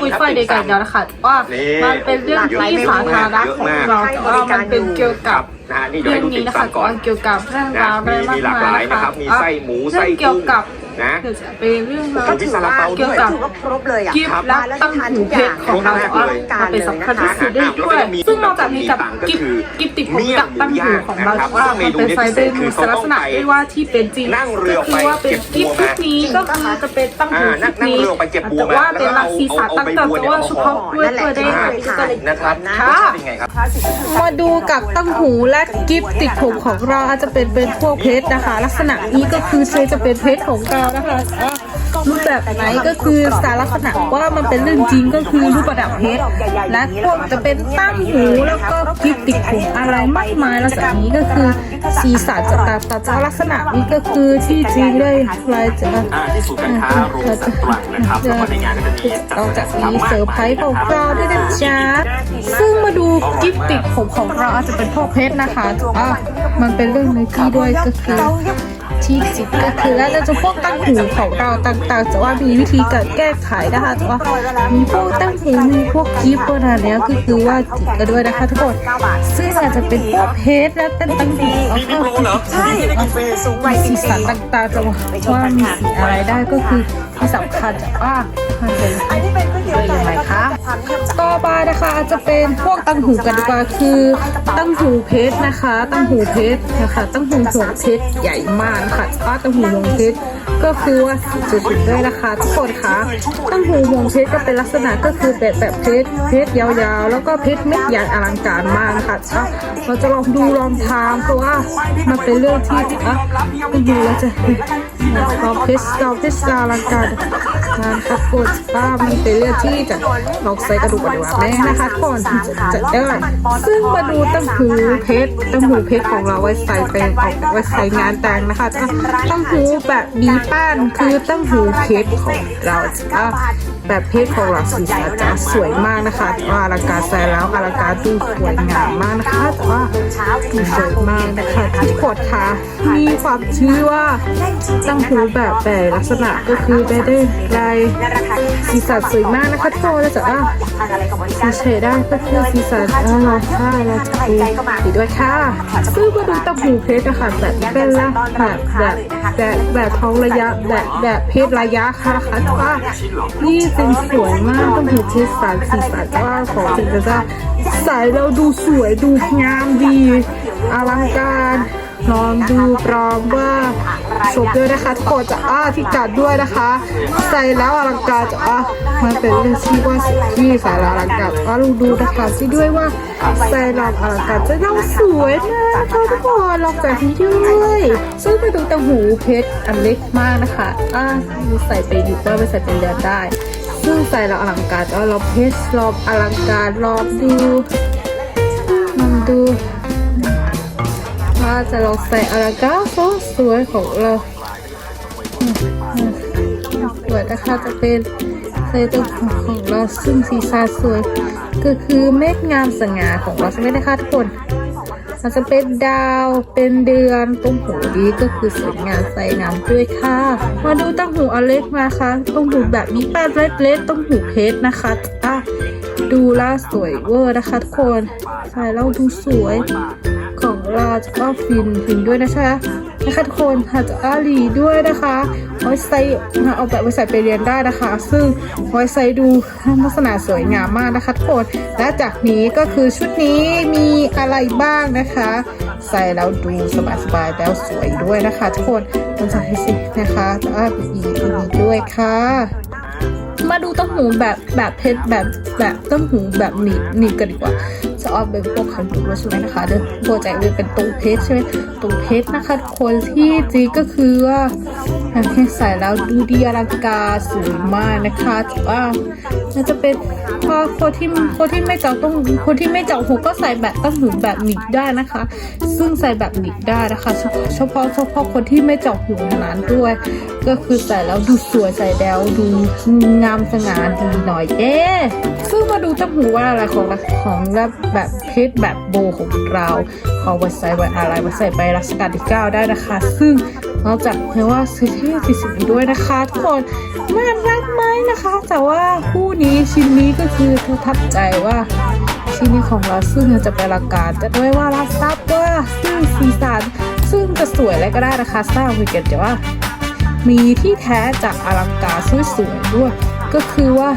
คุยไฟเดียวกันแล้วนะคะว่ามันเป็นเรื่องที่สาธารณะของเราแต่ว่ามันเป็นเกี่ยวกับนะฮะนี่เดี๋ยวเรื่อให้งดูตินี้ดนะฟัคะงก่อนเกี่ยวกับเรื่องนะราวอะไรมีมากมีหลากหมาลายยนะนะคคะรับมีไส้หมูไส้เรื่องเกี่ยวกุ้งกับ นะ เดี๋ยวจะเป็นเรื่องราว ก็มีซาลาเปาด้วยเกี่ยวกับถือว่าครบเลยอะกิฟต์และตั้งหูเพชรของเราแต่ว่ามันเป็นสำคัญที่สุดด้วยด้วย ซึ่งนอกจากนี้กับกิฟต์กิฟต์ติดผมกับตั้งหูของเราแต่ว่ามันเป็นไฟเบอร์มูสลักษณะที่ว่าที่เป็นจริงนั่งเรือก็ไปคือว่าเป็นเก็บกิบัฟวต์ชุดนี้ก็คือจะเป็นตั้งหูอ่านั่ชุงดนั่งนี้เรือไปเก็บบัวแต่ว่าเป็นรังสีสารตั้งแต่แต่ว่าเฉพาะด้วยตัวได้ค่ะที่ก็เลยนะครับค่ะเป็นไงครับมาดูกับตั้งหูและกิฟต์ติดผมของเราอาจจะเป็นเป็นพวกเพชรนะคะ ลักษณะนี้ก็คือเซจะเป็นเพชรของเรานะคะรูปแบบไหนก็คือสารลักษณะว่ามันเป็นเรื่องจริงก็คือรูปประดับเพชรและพวกจะเป็นตั้งหูแล้วก็กิฟต์ติดผมอะไรมากมายลักษณะนี้ก็คือสีสันจะตามแต่ลักษณะนี้ก็คือที่จริงเลยลายจะที่ศูนการค้าโรงสัตว์นะครับแล้วก็ในงานก็จะมีจัดจากแสดงนี้เซอร์ไพรส์ของเราด้วยนะจ๊ะซึ่งมาดูกิฟต์ติดผมของเราอาจจะเป็นพวกเพชรนะคะอะมันเป็นเรื่องในที่ด้วยก็คือ ที่จริงก็คือแล้วจะพวกตั้งหูของเราต่างๆจะว่ามีวิธีการแก้ไขนะคะแต่ว่ามีพวกตั้งหูมีพวกกิฟต์ปรเนี้ยก็คือว่าจิกกันด้วยนะคะทุกคนซึ่งอาจจะเป็นพวกเพชรและเป็นตั้งหูแล้วก็สูงวัยสีสันต่างๆจะว่ามีสีอะไรได้ก็คือที่สำคัญจะว่ามันเป็น เตี๋ยวไก่ไงแล้วก็คะความเค็มจากต่อมานะคะอาจจะเป็นพวกตั้งหูกันดีกว่าคือตั้งหูเพชรนะคะ ตั้งหูเพชรนะคะตั้งหูหัวเพชรใหญ่มากนะคะป้าตั้งหูหัวเพชรก็คือว่าจุดๆด้วยนะคะทุกคนคะตั้งหูหัวเพชรก็เป็นลักษณะก็คือแบบแบบเพชรเพชรยาวๆ แล้วก็เพชรเม็ดใหญ่อลังการมากคะอะเราจะลองดูลองทางเพราะว่ามันเป็นเรื่องที่อะไปดูแล้วจะ ลองเพชรลองเพชรอลังการงานครับกดว่ามันเป็นเรื่องที่จะลองใส่กระดูกกระดูกแม่นะคะก่อนจะจะได้ซึ่งมาดูตั้งหูเพชรตั้งหูเพชรของเราไว้ใส่เป็นออกไว้ใส่งานแต่งนะคะตั้งหูแบบมีป้านคือตั้งหูเพชรของเราอะแบบเพชรของเราสีสันจะสวยมากนะคะว่าอลังการใส่แล้วอลังการดูสวยงามมากนะคะแต่ว่าดูสวยมากนะคะที่ขวดค่ะมีความชื่อว่าตั้งหูแบบแบบลักษณะก็คือได้ได้ลายในราคาที่สีสันสวยมากนะคะทุกคนแล้วจะอะทานอะไรกับบริสีการเฉดได้ก็คือสีสันอะเราใช่เราจะดูดีด้วยค่ะซึ่งมาดูตั้งหูเพชรนะคะแบบเป็นละแบบแบบแบบแบบท้องระยะแบบแบบเพชรระยะค่ะนะคะแต่ว่านี่เป็นสวยมากตั้งหูเพชรสันสีสันว่าของจริงจะจะใส่เราดูสวยดูงามดีอลังการลองดูปลอมว่า ชมด้วยนะคะทุกคนจะอ้าที่กัดด้วยนะคะ ใส่แล้วอลังการจะอ้ามันเป็นเรื่องที่ว่าที่ใส่แล้วอลังการว่าลองดูนะคะซิด้วยว่าใส่แล้วอลังการจะต้องสวยมากค่ะทุกคนลองแบบนี้ด้วยซึ่งไปดูตังหูเพชรอันเล็กมากนะคะอ่าใส่ไปอยู่ก็ไปใส่เป็นเรือนได้ซึ่งใส่แล้วอลังการเอาเราเพชรลองอลังการลองดูลองดู ว่าจะลองใส่อะไรก็สวยของเราสวยนะคะจะเป็นใส่ตัวของเราซึ่งสีสันสวย ก็คือเม็ดงามสง่าของเราใช่ไหมนะคะทุกคนมันจะเป็นดาวเป็นเดือนตรงหูดีก็คือสวยงามใส่งามด้วยค่ะ มาดูตั้งหูอเล็กมาค่ะต้องหูแบบมีแป้นเล็กๆต้องหูเพชรนะคะอะดูแลวสวยเวอร์นะคะทุกคน ใส่แล้วดูสวย ราจะก็ฟินฟินด้วยนะคะนะคะทุกคนค่ะจะอาลีด้วยนะคะไว้ใส่เอาแบบไว้ใส่ไปเรียนได้นะคะ ซึ่งไว้ใส่ดูลักษณะสวยงามมากนะคะทุกคนและจากนี้ก็คือชุดนี้มีอะไรบ้างนะคะ ใส่แล้วดูสบายๆแล้วสวยด้วยนะคะ ทุกคนต้องใส่ให้สินะคะจะอาลีอีด้วยค่ะมาดูต้มหูแบบแบบเพชรแบบแบบต้มหูแบบหนีบหนีบกันดีกว่า จะเอาเป็นพวกขันตุกแล้วใช่ไหมนะคะเดี๋ยวโปรเจกต์เลยเป็นตรงเพชรใช่ไหมตรงเพชรนะคะทุกคนที่จริงก็คือว่าใส่แล้วดูดีอลังการสวยมากนะคะแต่ว่าน่าจะเป็นพอคนที่คนที่ไม่เจาะต้องคนที่ไม่เจาะหูก็ใส่แบบต้มหูแบบหนีบได้นะคะ ซึ่งใส่แบบหนีบได้นะคะ เฉพาะเฉพาะคนที่ไม่เจาะหูเท่านั้นด้วย ก็คือใส่แล้วดูสวยใส่แล้วดูงามสง่าดีหน่อยเอ๊ซึ่งมาดูตั้งหูว่าอะไรของของแบบแบบเพชรแบบโบของเราขาไว้ใส่ไว้อะไรไว้ใส่ไปรัชกาลที่ 9 ได้นะคะ ซึ่งนอกจากเรียกว่าซื้อที่สี่สิบด้วยนะคะ ทุกคนน่ารักไหมนะคะ แต่ว่าคู่นี้ชิ้นนี้ก็คือประทับใจว่าชิ้นนี้ของเราซึ่งจะเป็นราคาจะด้วยว่ารับทรัพย์ว่าซึ่งสีสันซึ่งจะสวยอะไรก็ได้นะคะสร้างวิกเก็ตแต่ว่ามีที่แท้จากอลังการสวยๆด้วย ก็คือว่า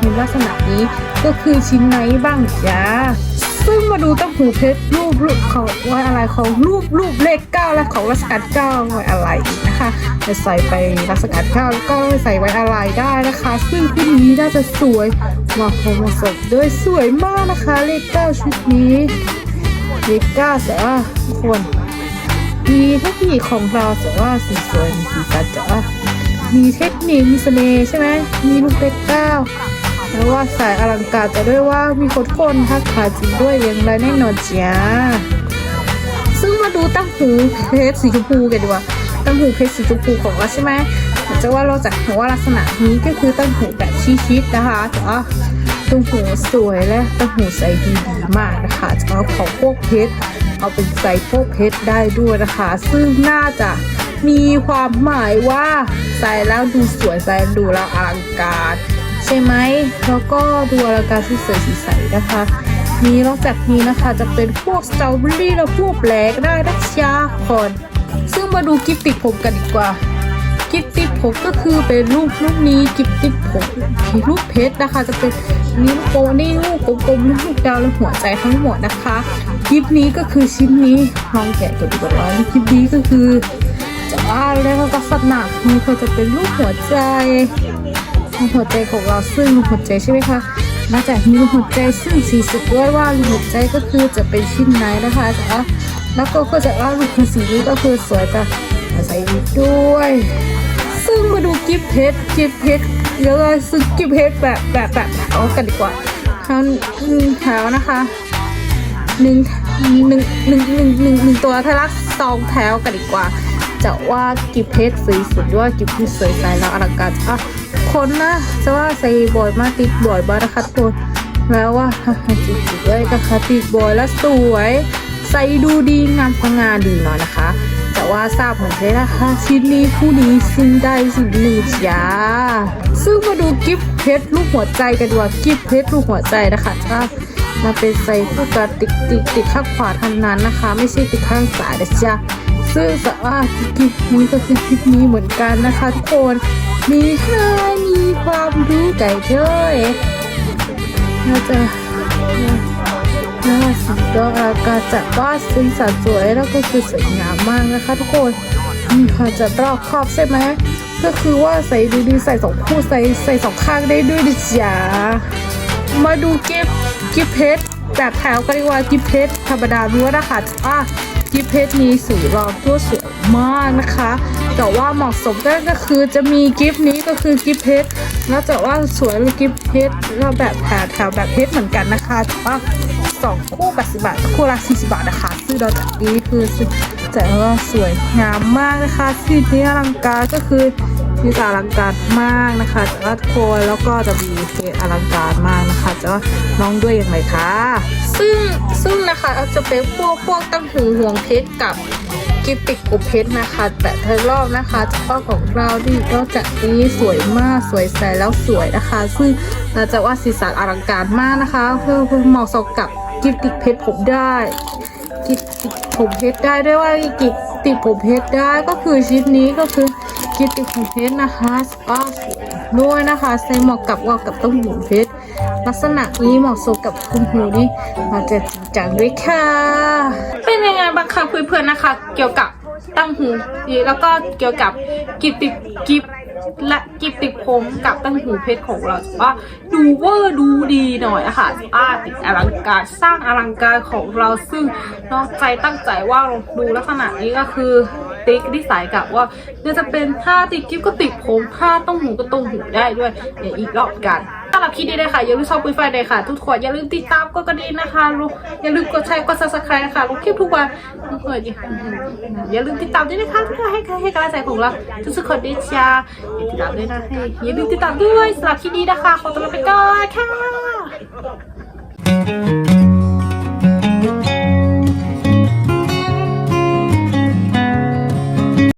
ในลักษณะนี้ก็คือชิ้นไหนบ้างจ้าซึ่งมาดูตั้งหูเพชรรูปรูปเขาไว้อะไรของรูปรูปเลขเก้าและของรัชกาลเก้าไว้อะไรอีกนะคะจะใส่ไปรัชกาลเก้าแล้วก็ใส่ไว้อะไรได้นะคะ ซึ่งชุดนี้น่าจะสวยมาะของมาสมด้วยสวยมากนะคะเลขเก้าชุดนี้เลขเก้าแต่ว่าทุกคนมีเทคนิคของเราแต่ว่าสีสวยสีสันแต่ว่า มีเทคนิคมีเสน่ห์ใช่ไหมมีลูกเล็กเก้าแล้วว่าสายอลังการแต่ด้วยว่ามีคนคนทักทาจริงด้วยอย่างไรแน่นอนจ้าซึ่งมาดูตั้งหูเพชรสีชมพูกันดีกว่าตั้งหูเพชรสีชมพูของเราใช่ไหมจะว่าเราจากหัวลักษณะนี้ก็คือตั้งหูแบบชี้ชิดนะคะแต่ว่าตั้งหูสวยและตั้งหูใสดีดีมากนะคะจะเอาของพวกเพชรเอาเป็นใส่พวกเพชรได้ด้วยนะคะ ซึ่งน่าจะ มีความหมายว่าใส่แล้วดูสวยใส่ดูแล้วอลังการ ใช่ไหมแล้วก็ดูอลังการที่สวยสีใสนะคะมีนอกจากนี้นะคะจะเป็นพวกสตรอเบอรี่และพวกแบล็กได้นะจ๊ะคนซึ่งมาดูกิฟติดผมกันดีกว่ากิฟติดผมก็คือเป็นรูปรูปนี้กิฟติดผมรูปเพชรนะคะ จะเป็นนิ้วโป้นี่ลูกกลมๆลูกดาวและหัวใจทั้งหมดนะคะกิฟนี้ก็คือชิ้นนี้ลองแกะกันดูก่อนว่ากิฟนี้ก็คือ จะว่าแล้วก็ลักษณะนี้ก็จะเป็นรูปหัวใจหัวใจของเราซึ่งหัวใจใช่ไหมคะนอกจากมีรูปหัวใจซึ่งสีสุดด้วยว่าหัวใจก็คือจะเป็นชิ้นไหนนะคะแต่ว่าแล้วก็ก็จะว่ารูปสีนี้ก็คือสวยแต่ใส่ด้วย ซึ่งมาดูกิฟเพชรกิฟเพชรเดี๋ยวเราซื้อกิฟเพชรแบบแบบแบบแถวกันดีกว่าแถวหนึ่งแถวนะคะหนึ่งหนึ่งหนึ่งหนึ่งหนึ่งหนึ่งตัวทะลักสองแถวกันดีกว่า จะว่ากิฟเพชรสวยสุดด้วยกิฟเพชรสวยใสแล้วอลังการอะคนนะจะว่าใส่บ่อยมากติดบ่อยบ้านะคะทุกคนแล้วว่าจิตๆด้วยนะคะติดบ่อยแล้วสวย ใส่ดูดีงามสง่าดีหน่อยนะคะ แต่ว่าทราบเหมือนกันนะคะชิ้นนี้ผู้นี้สิ่งใดสิ่งหนึ่งจ้าซึ่งมาดูกิฟต์เพชรรูปหัวใจกันดีกว่ากิฟต์เพชรรูปหัวใจนะคะถ้ามาเป็นใส่ผู้กระติกติดติดข้างขวาเท่านั้นนะคะ ไม่ใช่ติดข้างซ้ายนะจ๊ะ ซึ่งสว่ากิฟต์นี้ก็คือกิฟต์นี้เหมือนกันนะคะทุกคน มีให้มีความรู้ไก่เจ้ยน่าจะน่าสีก็อากาศจัดว่าสีสันสวยแล้วก็คือสวยงามมากนะคะทุกคนมีความจะรอบครอบใช่ไหมก็คือว่าใส่ดีๆใส่สองคู่ใส่ใส่สองข้างได้ด้วยดิจ๋ามาดูกิฟกิฟเพชรแบบแถวกันดีกว่ากิฟเพชรธรรมดาล้วนนะคะว่า กิฟเพชรนี้สีรองตัวสวยมากนะคะ แต่ว่าเหมาะสมก็คือจะมีกิฟต์นี้ก็คือกิฟต์เพชรแล้วแต่ว่าสวยหรือกิฟต์เพชรแล้วแบบแถวแถวแบบเพชรเหมือนกันนะคะแต่ว่าสองคู่80บาทคู่ละ40บาทนะคะซื้อเราจากนี้คือจะว่าสวยงามมากนะคะที่นี้อลังการก็คือ มีอลังการมากนะคะแต่ว่าโคนแล้วก็จะมีเพชรอลังการมากนะคะจะว่าน้องด้วยอย่างไรคะซึ่งซึ่งนะคะจะเป็นพวกพวกตั้งหูห่วงเพชรกับกิฟติกกุเพชรนะคะ แต่เธอรอบนะคะเฉพาะของเราที่นอกจากนี้สวยมากสวยใสแล้วสวยนะคะ ซึ่งเราจะว่าสีสันอลังการมากนะคะ เพื่อเพื่อเหมาะสมกับกิฟติกเพชรผมได้ กิฟติผมเพชรได้ด้วยว่ากิฟติผมเพชรได้ก็คือชิ้นนี้ก็คือ กิฟติดผมเพชรนะคะก็ด้วยนะคะใส่เหมาะกับว่ากับต้มหูเพชรลักษณะนี้เหมาะสมกับคุณหูนี่มาจะจริงจังด้วยค่ะ เป็นยังไงบ้างคะเพื่อนๆนะคะ เกี่ยวกับตั้งหูแล้วก็เกี่ยวกับกิฟติดกิฟและกิฟติดผมกับตั้งหูเพชรของเราว่าดูเวอร์ดูดีหน่อยอะค่ะอาติดอลังการสร้างอลังการของเราซึ่งนอกใจตั้งใจว่าเราดูลักษณะนี้ก็คือ ติ๊กที่สายกับว่าเนี่ยจะเป็นถ้าติดกิฟก็ติดผมถ้าต้องหูก็ต้องหูได้ด้วยเดี๋ยอีกรอบกันสำหรับคลิปนี้เลยค่ะอย่าลืมชอบปุ้ยไฟเลยค่ะ ทุกคนอย่าลืมติดตามกดกระดิ่งนะคะลูกอย่าลืมกดแชร์กดซับสไครต์นะคะลูกคลิปทุกวันทุกคนอย่าลืมติดตามด้วยนะคะทุกคนให้ให้กำลังใจของเราทุกคนด้วยจ้าอย่าติดตามด้วยนะให้อย่าลืมติดตามด้วยสำหรับคลิปนี้นะคะขอตัวลาไปก่อนค่ะ